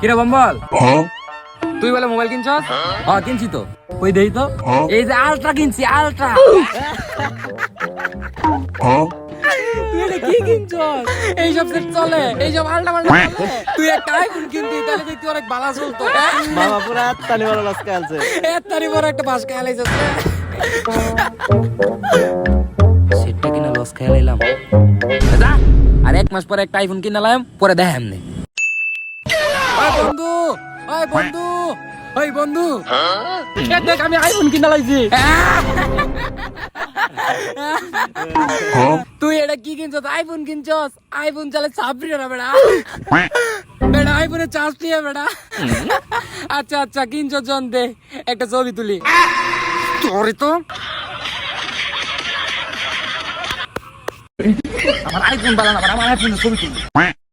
কিরে বম্বল? তুই বলে মোবাইল কিনছস? হ্যাঁ। কিনছি তো। কই দেই তো? এই যে আলট্রা কিনছি আলট্রা। তুই কি কিনছস? এইসব সেট চলে এইসব আলট্রা মালটা তুই একটা আইফোন কিনতি তাহলে দেখতে অনেক ভালো চলতো বাবা পুরো বড় আছে এর বড় একটা বাস খেয়াল সেটটা কিনা লস খেয়াল মাস পরে একটা আইফোন কিনালাম পরে দেখ এমনি। বন্ধু ওই বন্ধু ওই বন্ধু। দেখ আমি আইফোন কিনা লাইছি। তুই এটা কি কিনছস? আইফোন কিনছস? আইফোন চালে চাপরি না বেড়া। বেড়া আইফোনে চার্জ নিয়ে বেড়া। আচ্ছা আচ্ছা কিনছস জন দে একটা ছবি তুলি। তোরে তো। আমার আইফোন বালা না আমার আইফোনের ছবি তুলি